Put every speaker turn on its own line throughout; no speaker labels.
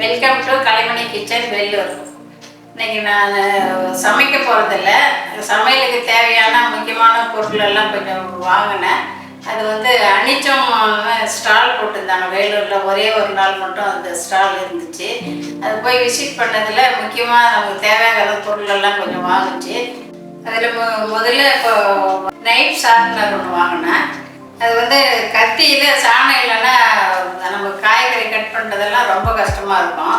Welcome to Kalaimani kitchen Vellur இன்னைக்கு நான் சமைக்க போகிறதில்ல சமையலுக்கு தேவையான முக்கியமான பொருள் எல்லாம் கொஞ்சம் வாங்கினேன். அது வந்து அனிச்சம் ஸ்டால் போட்டிருந்தாங்க வேலூரில். ஒரே ஒரு நாள் மட்டும் அந்த ஸ்டால் இருந்துச்சு. அது போய் விசிட் பண்ணதில் முக்கியமாக நமக்கு தேவையான பொருள் எல்லாம் கொஞ்சம் வாங்குச்சு. அதில் முதல்ல இப்போ நைட் ஷார்ப்னர் ஒன்று வாங்கினேன். அது வந்து கத்தியில் சாணம் இல்லைன்னா நம்ம காய்கறி கட் பண்ணுறதெல்லாம் ரொம்ப கஷ்டமாக இருக்கும்.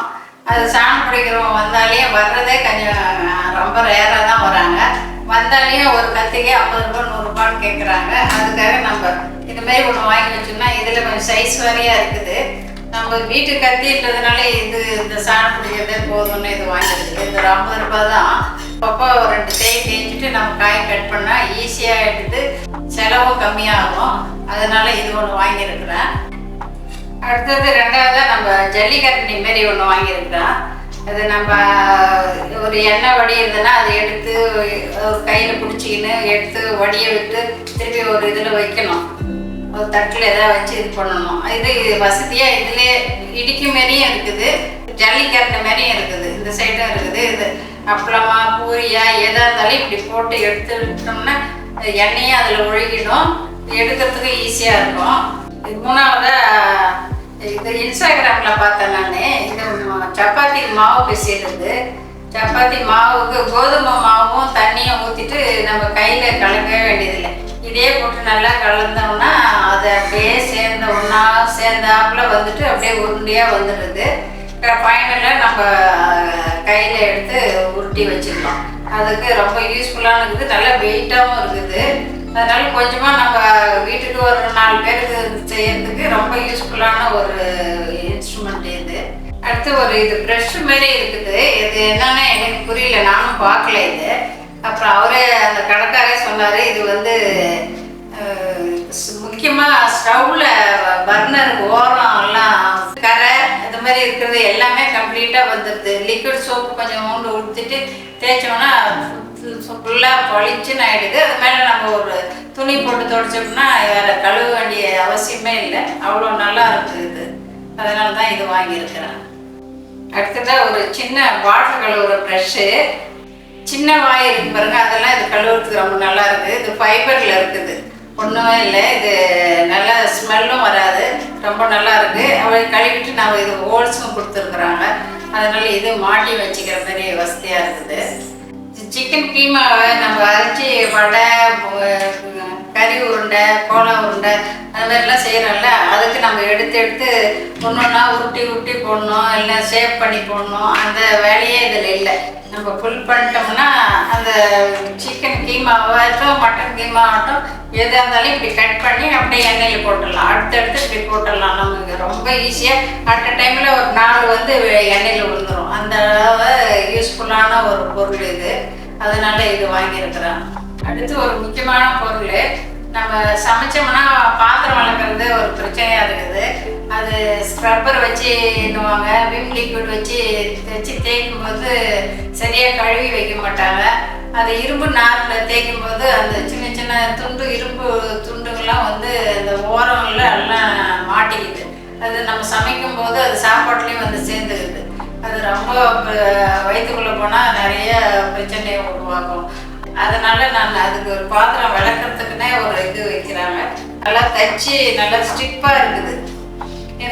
அது சாணம் பிடிக்கிறவங்க வந்தாலே வர்றதே கொஞ்சம் ரொம்ப ரேராக தான் வராங்க. வந்தாலே ஒரு கத்திக்கு ஐம்பது ரூபா நூறுரூபான்னு கேட்குறாங்க அதுக்காக நம்ம இதுமாரி ஒன்று வாங்கி வச்சோம்னா இதில் கொஞ்சம் சைஸ் வாரியாக இருக்குது. நம்ம வீட்டு கத்தின்றதுனால இது இந்த சாணம் பிடிக்கிறதே போதும்னு இது வாங்கிடுது இந்த ஒரு ஐம்பது ரூபாய் தான். அப்பப்போ ஒரு ரெண்டு தேய் தேய்ச்சிட்டு நம்ம காய் கட் பண்ணால் ஈஸியாக எடுத்து செலவும் கம்மியாகும். அதனால இது ஒன்று வாங்கியிருக்கிறேன். அடுத்தது ரெண்டாவது நம்ம ஜல்லிக்கரண்டி மாரி ஒன்று வாங்கியிருக்கிறோம் அது நம்ம ஒரு எண்ணெய் வடி இருந்ததுன்னா அதை எடுத்து கையில் பிடிச்சிக்கின்னு எடுத்து வடியை விட்டு திருப்பி ஒரு இதில் வைக்கணும். ஒரு தட்டில் எதாவது வச்சு இது பண்ணணும். இது வசதியாக இதுலேயே இடிக்கும் மாரியும் இருக்குது. ஜல்லிக்கரண்டி மாரியும் இருக்குது. இந்த சைடும் இருக்குது. இது அப்பளமா பூரியா எதாக இருந்தாலும் இப்படி போட்டு எடுத்து விட்டோம்னா எண்ணெயும் அதில் ஒழுகிடும். எடுக்கிறதுக்கு ஈஸியாக இருக்கும். இது மூணாவதா இது இன்ஸ்டாகிராமில் பார்த்தேன் நான். இந்த சப்பாத்தி மாவு பிசைறது சப்பாத்தி மாவுக்கு கோதுமை மாவும் தண்ணியும் ஊற்றிட்டு நம்ம கையில் கலக்கவே வேண்டியதில்லை. இதே போட்டு நல்லா கலந்தோம்னா அதை அப்படியே சேர்ந்த ஒன்றா சேர்ந்தாப்புல வந்துட்டு அப்படியே உருண்டையாக வந்துடுது ஃபைனலாக நம்ம கையில் எடுத்து உருட்டி வச்சுக்கலாம் அதுக்கு ரொம்ப யூஸ்ஃபுல்லான இருக்குது நல்லா வெயிட்டாகவும் இருக்குது. அதனால கொஞ்சமாக நம்ம வீட்டுக்கு ஒரு நாலு பேருக்கு செய்யறதுக்கு ரொம்ப யூஸ்ஃபுல்லான ஒரு இன்ஸ்ட்ருமெண்ட் இது. அடுத்து ஒரு இது ப்ரெஷ் மாதிரி இருக்குது. இது என்னன்னு எனக்கு புரியல. நானும் பார்க்கல இது. அப்புறம் அவரே அந்த கடைக்காரே சொன்னார் இது வந்து முக்கியமாக ஸ்டவ்வில் பர்னர் ஓரம் எல்லாம் கரை இந்த மாதிரி இருக்கிறது எல்லாமே கம்ப்ளீட்டாக வந்துடுது லிக்விட் சோப்பு கொஞ்சம் மூண்டு ஊற்றிட்டு தேய்ச்சோம்னா ஃபுல்லாக பளிச்சுன்னு ஆகிடுது அது மேலே நம்ம ஒரு துணி போட்டு துடைச்சோம்னா வேறு கழுவ வேண்டிய அவசியமே இல்லை. அவ்வளோ நல்லா இருக்குது இது. அதனால தான் இது வாங்கியிருக்கிறேன். அடுத்ததாக ஒரு சின்ன வாட்டர் கழுவுற ப்ரெஷ்ஷு சின்ன வாய் இருக்கு பாருங்க அதெல்லாம் இது கழுவுறதுக்கு ரொம்ப நல்லா இருக்குது. இது ஃபைபரில் இருக்குது. ஒன்றுமே இல்லை. இது நல்ல ஸ்மெல்லும் வராது. ரொம்ப நல்லா இருக்குது அவளை கழுவிட்டு நம்ம இது ஹோல்ஸும் கொடுத்துருக்குறாங்க. அதனால இது மாட்டி வச்சுக்கிற மாதிரி வசதியாக இருக்குது. சிக்கன் கீமாவை நம்ம அரைச்சி வடை கறி உருண்டை கோலா உருண்டை அந்த மாதிரிலாம் செய்கிறோம்ல அதுக்கு நம்ம எடுத்து எடுத்து ஒன்று ஒன்றா உருட்டி உருட்டி போடணும் இல்லை சேவ் பண்ணி போடணும் அந்த வேலையே இதில் இல்லை. நம்ம ஃபுல் பண்ணிட்டோம்னா அந்த சிக்கன் கீமாவாகட்டும் மட்டன் கீமாவாகட்டும் எதாக இருந்தாலும் இப்படி கட் பண்ணி அப்படியே எண்ணெயில் போட்டுடலாம். அடுத்தடுத்து இப்படி போட்டுடலாம். நமக்கு ரொம்ப ஈஸியாக அட் டைமில் ஒரு நாலு வந்து எண்ணெயில் விழுந்துடும் அந்த அளவு யூஸ்ஃபுல்லான ஒரு பொருள் இது. அதனால் இது வாங்கியிருக்கிறேன். அடுத்து ஒரு முக்கியமான பொருள் நம்ம சமைச்சோம்னா பாத்திரம் வளர்க்குறது ஒரு பிரச்சனையாக இருக்குது. அது ஸ்க்ரப்பர் வச்சு என்னவாங்க விம் லிக்விட் வச்சு வச்சு தேய்க்கும் போது சரியாக கழுவி வைக்க மாட்டாங்க. அது இரும்பு நாரில் தேய்க்கும் போது அந்த சின்ன சின்ன துண்டு இரும்பு துண்டுகள்லாம் வந்து அந்த ஓரங்களில் எல்லாம் மாட்டிக்கிது. அது நம்ம சமைக்கும் போது அது சாப்பாட்டுலேயும் வந்து சேர்ந்துக்குது அது ரொம்ப வயிற்றுக்குள்ளே போனால் நிறைய பிரச்சனையை உருவாக்கும். அதனால நான் அதுக்கு ஒரு பாத்திரம் விளக்குறதுக்குன்னே ஒரு இது வைக்கிறாங்க. நல்லா தச்சு நல்லா ஸ்டிப்பாக இருக்குது.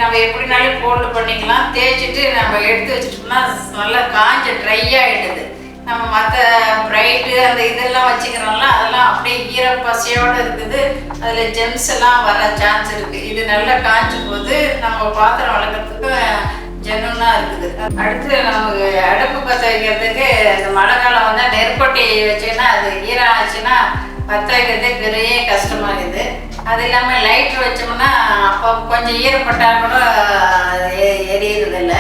நம்ம எப்படினாலும் ஃபோல்டு பண்ணிக்கலாம். தேய்ச்சிட்டு நம்ம எடுத்து வச்சுட்டோம்னா நல்லா காஞ்ச ட்ரை ஆகிடுது நம்ம மற்ற பிரைட்டு அந்த இதெல்லாம் வச்சுக்கிறோம்ல அதெல்லாம் அப்படியே ஈரப்பசையோடு இருக்குது. அதில் ஜெம்ஸ் எல்லாம் வர சான்ஸ் இருக்குது இது நல்லா காய்ச்சும் போது நம்ம பாத்திரம் வளர்க்குறதுக்கு ஜென்னுன்னா இருக்குது. அடுத்து நமக்கு அடுப்பு பற்ற வைக்கிறதுக்கு இந்த மழை காலம் வந்தால் நெருப்பட்டி வச்சுன்னா அது ஈரம் ஆச்சுன்னா பற்ற வைக்கிறதே பெரிய கஷ்டமாகுது அது இல்லாமல் லைட்ரு வச்சோம்னா அப்போ கொஞ்சம் ஈரப்பட்டால் கூட எரியறதில்ல.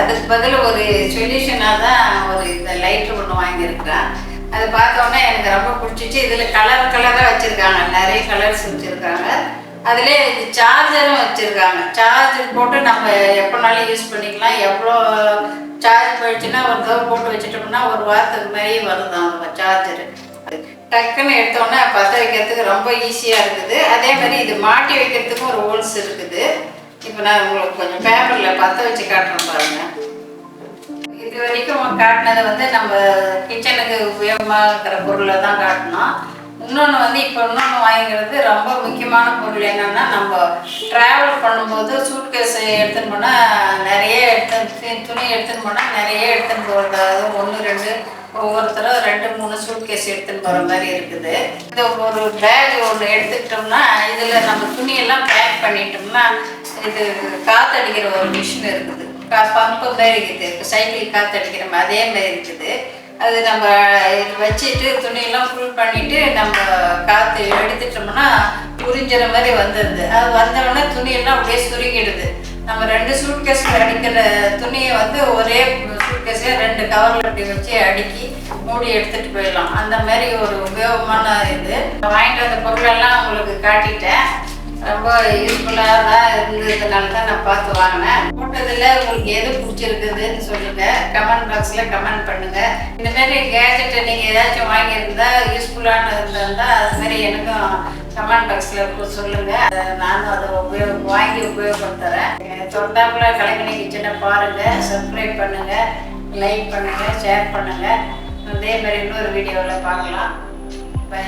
அதுக்கு பதில் ஒரு சொல்யூஷனாக தான் ஒரு இந்த லைட்ரு ஒன்று வாங்கியிருக்கிறேன். அது பார்த்தோன்னே எனக்கு ரொம்ப பிடிச்சிச்சு. இதில் கலர் கலராக வச்சுருக்காங்க. நிறைய கலர்ஸ் வச்சுருக்காங்க. அதிலே சார்ஜரும் வச்சுருக்காங்க. சார்ஜர் போட்டு நம்ம எப்போனாலும் யூஸ் பண்ணிக்கலாம். எவ்வளோ சார்ஜ் போயிடுச்சுன்னா ஒரு தடவை போட்டு வச்சுட்டோம்னா ஒரு வாரத்துக்கு மாதிரியே வருது அந்த சார்ஜரு டக்குன்னு எடுத்தோன்னே பற்ற வைக்கிறதுக்கு ரொம்ப ஈஸியாக இருக்குது. அதே மாதிரி இது மாட்டி வைக்கிறதுக்கும் ஒரு ஹோல்ஸ் இருக்குது. இப்போ நான் உங்களுக்கு கொஞ்சம் பேப்பரில் பற்ற வச்சு காட்டுறேன் பாருங்கள் இது வரைக்கும் காட்டினது வந்து நம்ம கிச்சனுக்கு உபயோகமாக இருக்கிற பொருளை தான் காட்டினோம் இன்னொன்று வந்து இப்போ இன்னொன்று வாங்கிக்கிறது ரொம்ப முக்கியமான பொருள் என்னன்னா நம்ம ட்ராவல் பண்ணும்போது சூட்கேஸ் எடுத்துன்னு போனால் நிறைய எடுத்து துணி எடுத்துன்னு போனால் நிறைய எடுத்துன்னு போகிறதாவது ஒன்று ரெண்டு ஒவ்வொருத்தரும் ரெண்டு மூணு சூட்கேஸ் எடுத்துன்னு போகிற மாதிரி இருக்குது. இந்த ஒரு பேக் ஒன்று எடுத்துக்கிட்டோம்னா இதில் நம்ம துணியெல்லாம் பேக் பண்ணிட்டோம்னா இது காற்றடிக்கிற ஒரு மிஷின் இருக்குது. பம்பு மாதிரி இருக்குது. சைக்கிள் காற்றடிக்கிற மாதிரி அதே மாதிரி இருக்குது. அது நம்ம இது வச்சுட்டு துணியெல்லாம் ஃபுல் பண்ணிட்டு நம்ம காற்று எடுத்துட்டோம்னா உறிஞ்சிற மாதிரி வந்துடுது அது வந்தோடனே துணியெல்லாம் அப்படியே சுருங்கிடுது. நம்ம ரெண்டு சூட்கேஸ் அடிக்கிற துணியை வந்து ஒரே சூட்கேஸே ரெண்டு கவரில் அப்படி வச்சு அடுக்கி மூடி எடுத்துட்டு போயிடலாம். அந்த மாதிரி ஒரு உபயோகமான இது. வாங்கிட்டு வந்த பொருளெல்லாம் உங்களுக்கு காட்டிட்டேன். ரொம்ப யூஸ்ஃபுல்லாக தான் இருந்ததுனால தான் நான் பார்த்து வாங்கினேன். போட்டதில் உங்களுக்கு எது பிடிச்சிருக்குதுன்னு சொல்லுங்க. கமெண்ட் பாக்ஸில் கமெண்ட் பண்ணுங்க. இந்த மாதிரி கேஜெட்டை நீங்கள் ஏதாச்சும் வாங்கியிருந்தா யூஸ்ஃபுல்லான இருந்தால் அதுமாரி எனக்கும் கமெண்ட் பாக்ஸில் சொல்லுங்க. அதை நானும் அதை உபயோக வாங்கி உபயோகப்படுத்துறேன். தொடர்ந்தாப்புல கலைக்கணி கிச்சனை பாருங்கள் சப்ஸ்கிரைப் பண்ணுங்கள் லைக் பண்ணுங்கள் ஷேர் பண்ணுங்கள் அதே மாதிரி இன்னொரு வீடியோவில் பார்க்கலாம். பை